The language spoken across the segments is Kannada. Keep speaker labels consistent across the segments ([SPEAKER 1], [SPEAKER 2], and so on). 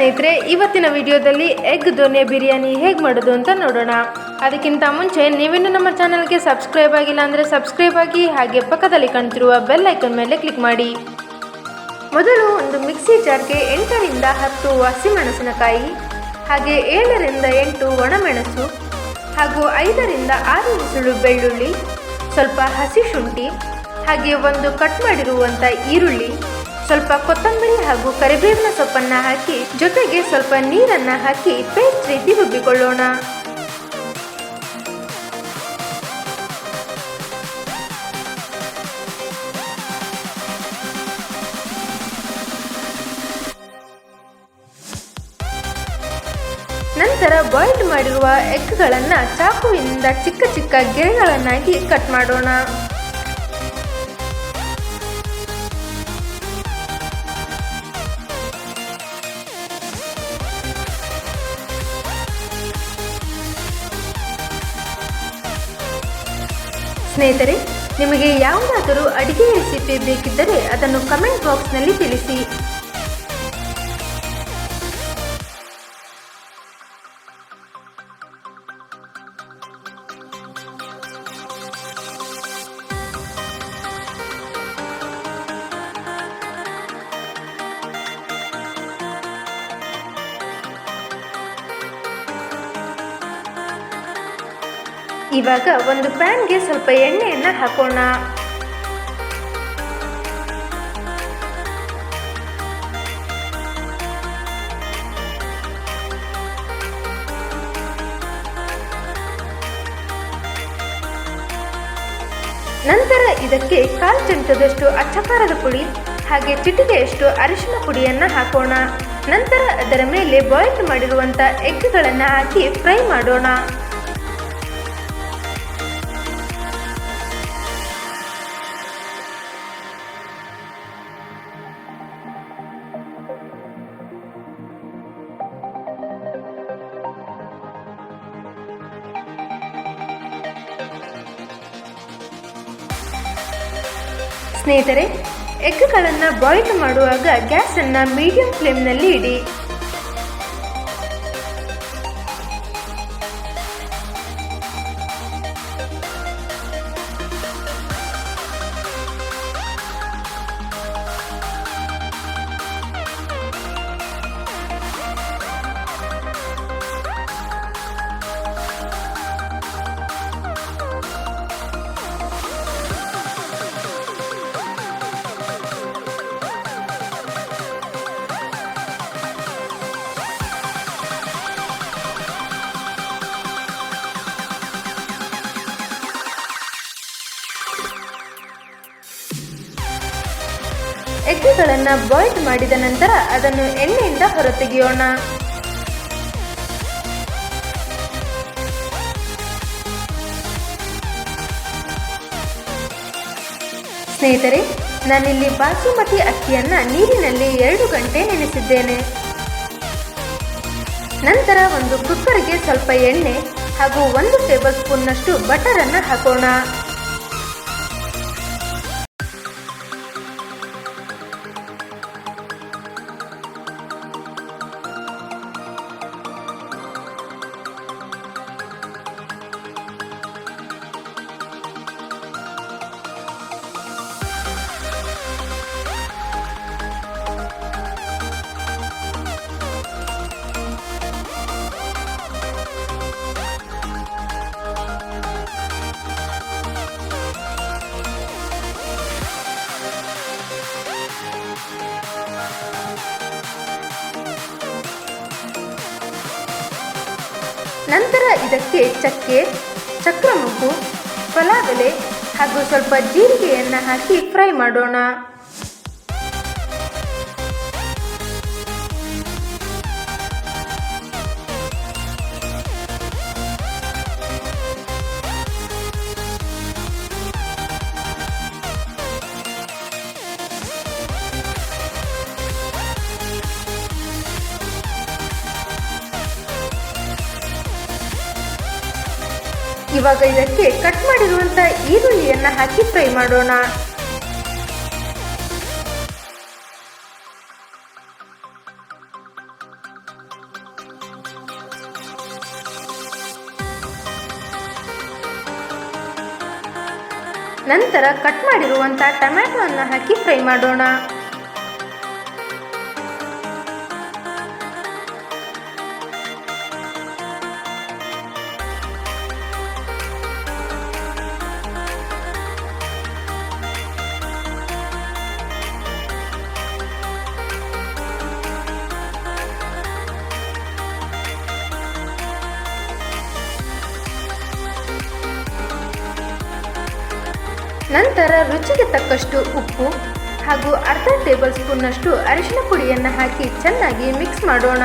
[SPEAKER 1] ಸ್ನೇಹಿತರೆ, ಇವತ್ತಿನ ವಿಡಿಯೋದಲ್ಲಿ ಎಗ್ ದೊನೆ ಬಿರಿಯಾನಿ ಹೇಗೆ ಮಾಡೋದು ಅಂತ ನೋಡೋಣ. ಅದಕ್ಕಿಂತ ಮುಂಚೆ, ನೀವಿನ್ನೂ ನಮ್ಮ ಚಾನಲ್ಗೆ ಸಬ್ಸ್ಕ್ರೈಬ್ ಆಗಿಲ್ಲ ಅಂದರೆ ಸಬ್ಸ್ಕ್ರೈಬ್ ಆಗಿ, ಹಾಗೆ ಪಕ್ಕದಲ್ಲಿ ಕಾಣ್ತಿರುವ ಬೆಲ್ ಐಕನ್ ಮೇಲೆ ಕ್ಲಿಕ್ ಮಾಡಿ. ಮೊದಲು ಒಂದು ಮಿಕ್ಸಿ ಜಾರ್ಗೆ ಎಂಟರಿಂದ ಹತ್ತು ಹಸಿಮೆಣಸಿನಕಾಯಿ, ಹಾಗೆ ಏಳರಿಂದ ಎಂಟು ಒಣಮೆಣಸು, ಹಾಗೂ ಐದರಿಂದ ಆರು ಇಸುಳು ಬೆಳ್ಳುಳ್ಳಿ, ಸ್ವಲ್ಪ ಹಸಿ ಶುಂಠಿ, ಹಾಗೆ ಒಂದು ಕಟ್ ಮಾಡಿರುವಂಥ ಈರುಳ್ಳಿ ಸ್ವಲ್ಪ ಕೊತ್ತಂಬರಿ ಹಾಗೂ ಕರಿಬೇವಿನ ಸೊಪ್ಪನ್ನ ಹಾಕಿ, ಜೊತೆಗೆ ಸ್ವಲ್ಪ ನೀರನ್ನ ಹಾಕಿ ಪೇಸ್ಟ್ ರೀತಿ ರುಬ್ಬಿಕೊಳ್ಳೋಣ ನಂತರ ಬಾಯ್ಲ್ ಮಾಡಿರುವ ಎಗ್ಗಳನ್ನು ಚಾಕುವಿನಿಂದ ಚಿಕ್ಕ ಚಿಕ್ಕ ಗೆರೆಗಳನ್ನಾಗಿ ಕಟ್ ಮಾಡೋಣ. ಸ್ನೇಹಿತರೆ ನಿಮಗೆ ಯಾವುದಾದರೂ ಅಡಿಗೆ ರೆಸಿಪಿ ಬೇಕಿದ್ದರೆ ಅದನ್ನು ಕಮೆಂಟ್ ಬಾಕ್ಸ್ನಲ್ಲಿ ತಿಳಿಸಿ. ಇವಾಗ ಒಂದು ಪ್ಯಾನ್ಗೆ ಸ್ವಲ್ಪ ಎಣ್ಣೆಯನ್ನ ಹಾಕೋಣ. ನಂತರ ಇದಕ್ಕೆ ಕಾಲು ಚಮಚದಷ್ಟು ಅಚ್ಚಕಾರದ ಪುಡಿ, ಹಾಗೆ ಚಿಟಿಕೆಯಷ್ಟು ಅರಿಶಿನ ಪುಡಿಯನ್ನ ಹಾಕೋಣ. ನಂತರ ಅದರ ಮೇಲೆ ಬಾಯ್ಲ್ ಮಾಡಿರುವಂಥ ಎಗ್ಗಳನ್ನು ಹಾಕಿ ಫ್ರೈ ಮಾಡೋಣ. ಸ್ನೇಹಿತರೆ ಎಗ್ಗಳನ್ನು ಬಾಯ್ಲ್ ಮಾಡುವಾಗ ಗ್ಯಾಸನ್ನು ಮೀಡಿಯಂ ಫ್ಲೇಮ್ನಲ್ಲಿ ಇಡಿ. ಎಗ್ಗಳನ್ನು ಬಾಯ್ಲ್ ಮಾಡಿದ ನಂತರ ಅದನ್ನು ಎಣ್ಣೆಯಿಂದ ಹೊರತೆಗೆಯೋಣ. ಸ್ನೇಹಿತರೆ, ನಾನಿಲ್ಲಿ ಬಾಸುಮತಿ ಅಕ್ಕಿಯನ್ನು ನೀರಿನಲ್ಲಿ ಎರಡು ಗಂಟೆ ನೆನೆಸಿದ್ದೇನೆ. ನಂತರ ಒಂದು ಕುಕ್ಕರ್ಗೆ ಸ್ವಲ್ಪ ಎಣ್ಣೆ ಹಾಗೂ ಒಂದು ಟೇಬಲ್ ಸ್ಪೂನ್ನಷ್ಟು ಬಟರನ್ನು ಹಾಕೋಣ. ನಂತರ ಇದಕ್ಕೆ ಚಕ್ಕೆ ಚಕ್ರಮುಗ್ಗು ಪಲಾವೆಲೆ ಹಾಗೂ ಸ್ವಲ್ಪ ಜೀರಿಗೆಯನ್ನು ಹಾಕಿ ಫ್ರೈ ಮಾಡೋಣ. ಇವಾಗ ಇದಕ್ಕೆ ಕಟ್ ಮಾಡಿರುವಂಥ ಈರುಳ್ಳಿಯನ್ನು ಹಾಕಿ ಫ್ರೈ ಮಾಡೋಣ. ನಂತರ ಕಟ್ ಮಾಡಿರುವಂಥ ಟೊಮ್ಯಾಟೊವನ್ನು ಹಾಕಿ ಫ್ರೈ ಮಾಡೋಣ. ನಂತರ ರುಚಿಗೆ ತಕ್ಕಷ್ಟು ಉಪ್ಪು ಹಾಗೂ ಅರ್ಧ ಟೇಬಲ್ ಸ್ಪೂನ್ನಷ್ಟು ಅರಿಶಿನ ಪುಡಿಯನ್ನು ಹಾಕಿ ಚೆನ್ನಾಗಿ ಮಿಕ್ಸ್ ಮಾಡೋಣ.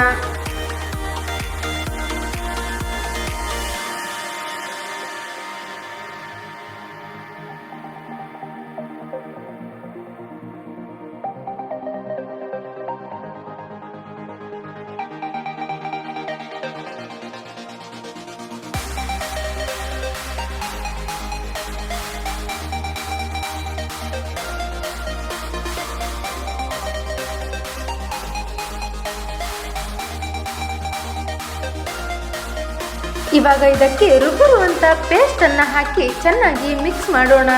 [SPEAKER 1] ಇವಾಗ ಇದಕ್ಕೆ ರುಬ್ಬಿರುವಂಥ ಪೇಸ್ಟನ್ನು ಹಾಕಿ ಚೆನ್ನಾಗಿ ಮಿಕ್ಸ್ ಮಾಡೋಣ.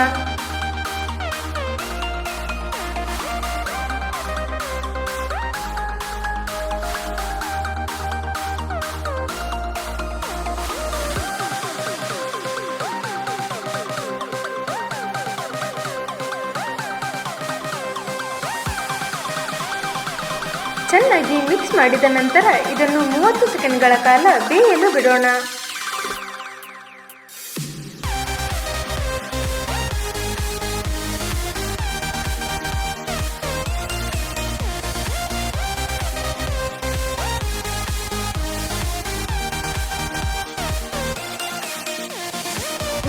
[SPEAKER 1] ಚೆನ್ನಾಗಿ ಮಿಕ್ಸ್ ಮಾಡಿದ ನಂತರ ಇದನ್ನು ಮೂವತ್ತು ಸೆಕೆಂಡ್ಗಳ ಕಾಲ ಬೇಯಲು ಬಿಡೋಣ.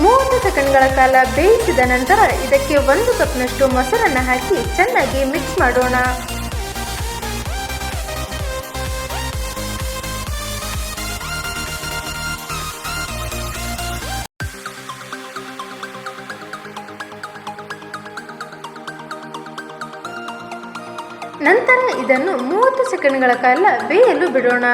[SPEAKER 1] ಮೂವತ್ತು ಸೆಕೆಂಡ್ಗಳ ಕಾಲ ಬೇಯಿಸಿದ ನಂತರ ಇದಕ್ಕೆ ಒಂದು ಕಪ್ನಷ್ಟು ಮೊಸರನ್ನು ಹಾಕಿ ಚೆನ್ನಾಗಿ ಮಿಕ್ಸ್ ಮಾಡೋಣ. ನಂತರ ಇದನ್ನು ಮೂವತ್ತು ಸೆಕೆಂಡ್ಗಳ ಕಾಲ ಬೇಯಲು ಬಿಡೋಣ.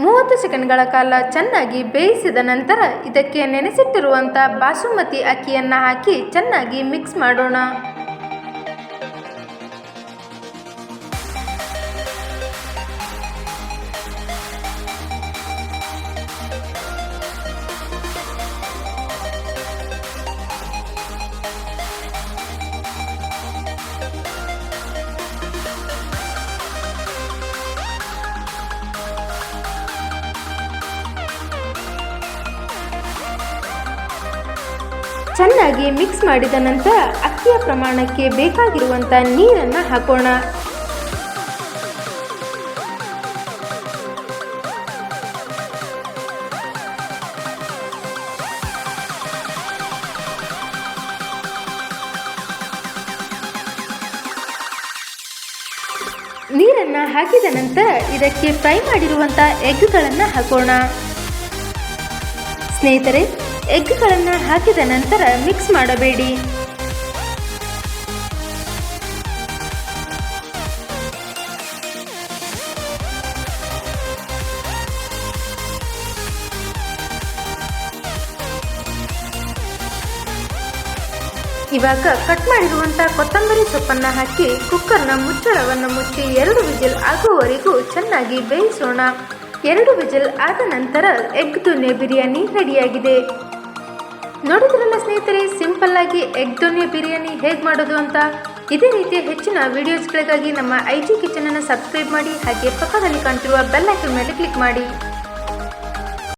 [SPEAKER 1] ಮೂವತ್ತು ಸೆಕೆಂಡ್ಗಳ ಕಾಲ ಚೆನ್ನಾಗಿ ಬೇಯಿಸಿದ ನಂತರ ಇದಕ್ಕೆ ನೆನೆಸಿಟ್ಟಿರುವಂಥ ಬಾಸುಮತಿ ಅಕ್ಕಿಯನ್ನು ಹಾಕಿ ಚೆನ್ನಾಗಿ ಮಿಕ್ಸ್ ಮಾಡೋಣ. ಚೆನ್ನಾಗಿ ಮಿಕ್ಸ್ ಮಾಡಿದ ನಂತರ ಅಕ್ಕಿಯ ಪ್ರಮಾಣಕ್ಕೆ ಬೇಕಾಗಿರುವಂಥ ನೀರನ್ನು ಹಾಕೋಣ. ನೀರನ್ನು ಹಾಕಿದ ನಂತರ ಇದಕ್ಕೆ ಫ್ರೈ ಮಾಡಿರುವಂಥ ಎಗ್ಗಳನ್ನು ಹಾಕೋಣ. ಸ್ನೇಹಿತರೆ ಎಗ್ಗಳನ್ನು ಹಾಕಿದ ನಂತರ ಮಿಕ್ಸ್ ಮಾಡಬೇಡಿ. ಇವಾಗ ಕಟ್ ಮಾಡಿರುವಂಥ ಕೊತ್ತಂಬರಿ ಸೊಪ್ಪನ್ನು ಹಾಕಿ ಕುಕ್ಕರ್ನ ಮುಚ್ಚಳವನ್ನು ಮುಚ್ಚಿ ಎರಡು ವಿಜಿಲ್ ಆಗುವವರೆಗೂ ಚೆನ್ನಾಗಿ ಬೇಯಿಸೋಣ. ಎರಡು ವಿಜಲ್ ಆದ ನಂತರ ಎಗ್ ದೊನ್ನೆ ಬಿರಿಯಾನಿ ರೆಡಿಯಾಗಿದೆ. ನೋಡಿದ್ರಲ್ಲ ಸ್ನೇಹಿತರೆ, ಸಿಂಪಲ್ ಆಗಿ ಎಗ್ ದೊನ್ನೆ ಬಿರಿಯಾನಿ ಹೇಗೆ ಮಾಡೋದು ಅಂತ? ಇದೇ ರೀತಿಯ ಹೆಚ್ಚಿನ ವಿಡಿಯೋಸ್ಗಳಿಗಾಗಿ ನಮ್ಮ ಐ ಜಿ ಕಿಚನನ್ನು ಸಬ್ಸ್ಕ್ರೈಬ್ ಮಾಡಿ, ಹಾಗೆ ಪಕ್ಕದಲ್ಲಿ ಕಾಣ್ತಿರುವ ಬೆಲ್ ಐಕನ್ ಮೇಲೆ ಕ್ಲಿಕ್ ಮಾಡಿ.